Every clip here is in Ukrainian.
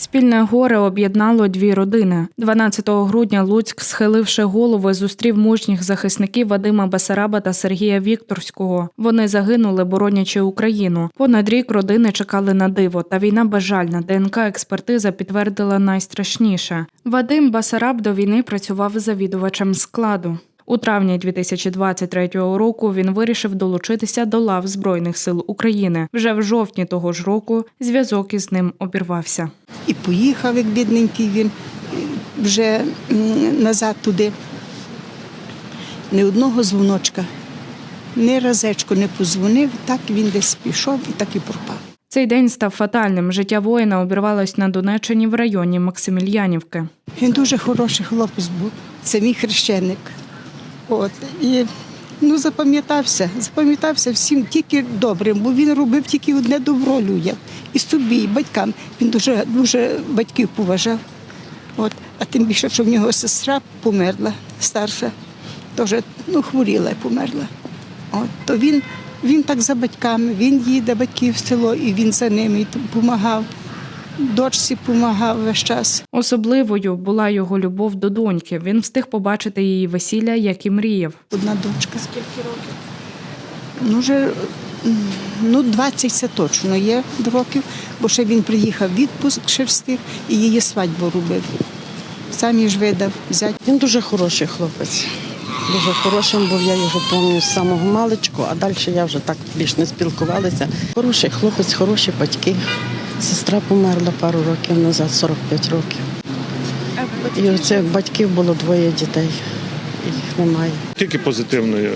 Спільне горе об'єднало дві родини. 12 грудня Луцьк, схиливши голови, зустрів мужніх захисників Вадима Басараба та Сергія Вікторського. Вони загинули, боронячи Україну. Понад рік родини чекали на диво, та війна безжальна. ДНК експертиза підтвердила найстрашніше. Вадим Басараб до війни працював завідувачем складу. У травні 2023 року він вирішив долучитися до лав Збройних сил України. Вже в жовтні того ж року зв'язок із ним обірвався. І поїхав, як бідненький він вже назад туди. Ні одного дзвоночка, ні разечко не позвонив, так він десь пішов і так і пропав. Цей день став фатальним. Життя воїна обірвалось на Донеччині в районі Максимільянівки. Він дуже хороший хлопець був. Це мій хрещеник. От. І ну, запам'ятався, запам'ятався всім тільки добрим, бо він робив тільки одне добро людям. І собі, і батькам. Він дуже, дуже батьків поважав. От. А тим більше, що в нього сестра померла, старша, теж ну, хворіла і померла. От. То він, він так за батьками, він їде батьків в село, і він за ними допомагав. Дочці допомагав весь час. Особливою була його любов до доньки. Він встиг побачити її весілля, як і мріяв. Одна дочка. Скільки років? Ну, вже ну, 20 це точно є років, бо ще він приїхав в відпуск, ще встиг, і її свадьбу робив. Сам її ж видав, зять. Він дуже хороший хлопець. Дуже хорошим був, я його пам'ятаю з самого маличку, а далі я вже так більш не спілкувалася. Хороший хлопець, хороші батьки. Сестра померла пару років назад, 45 років. І оце батьків було двоє дітей. Їх немає. Тільки позитивною.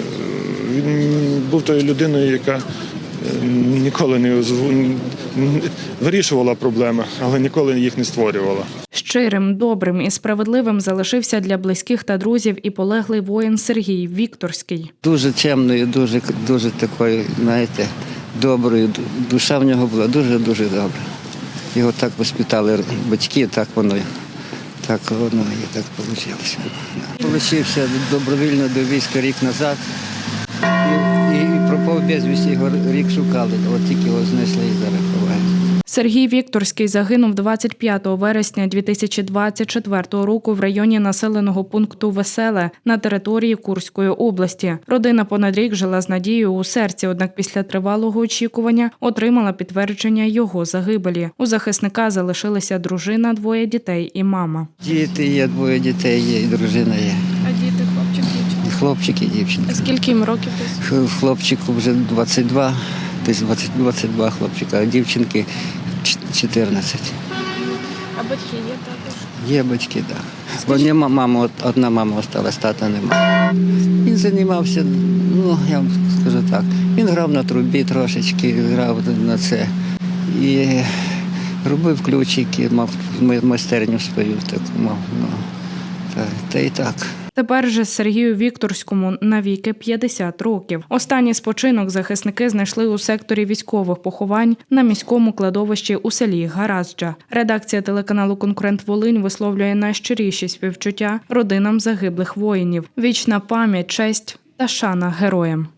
Він був тою людиною, яка е, ніколи не вирішувала проблеми, але ніколи їх не створювала. Щирим, добрим і справедливим залишився для близьких та друзів і полеглий воїн Сергій Вікторський. дуже чемною, дуже, дуже такою, знаєте, доброю. Душа в нього була дуже-дуже добра. Його так воспитали батьки, так воно, так воно і так вийшло. Получився добровільно до війська рік назад. І, і пропав безвісті, його рік шукали, от тільки його знесли і зараз ховають. Сергій Вікторський загинув 25 вересня 2024 року в районі населеного пункту Веселе на території Курської області. Родина понад рік жила з надією у серці, однак після тривалого очікування отримала підтвердження його загибелі. У захисника залишилися дружина, двоє дітей і мама. Діти є, двоє дітей є, і дружина є. А діти, хлопчик, дівчинка. І хлопчик, і дівчинка. Скільки їм років? Хлопчику вже 22, десь 20, 22 хлопчика, а дівчинки 14. А батьки є також. Є батьки, так. Да. Бо нема мама, одна мама осталась, тата немає. Він займався, ну, я вам скажу так, він грав на трубі трошечки, грав на це. І робив ключики, мав майстерню свою таку мав. Ну, та, та і так. Тепер же Сергію Вікторському навіки 50 років. Останній спочинок захисники знайшли у секторі військових поховань на міському кладовищі у селі Гаразджа. Редакція телеканалу Конкурент Волинь висловлює найщиріші співчуття родинам загиблих воїнів. Вічна пам'ять, честь та шана героям.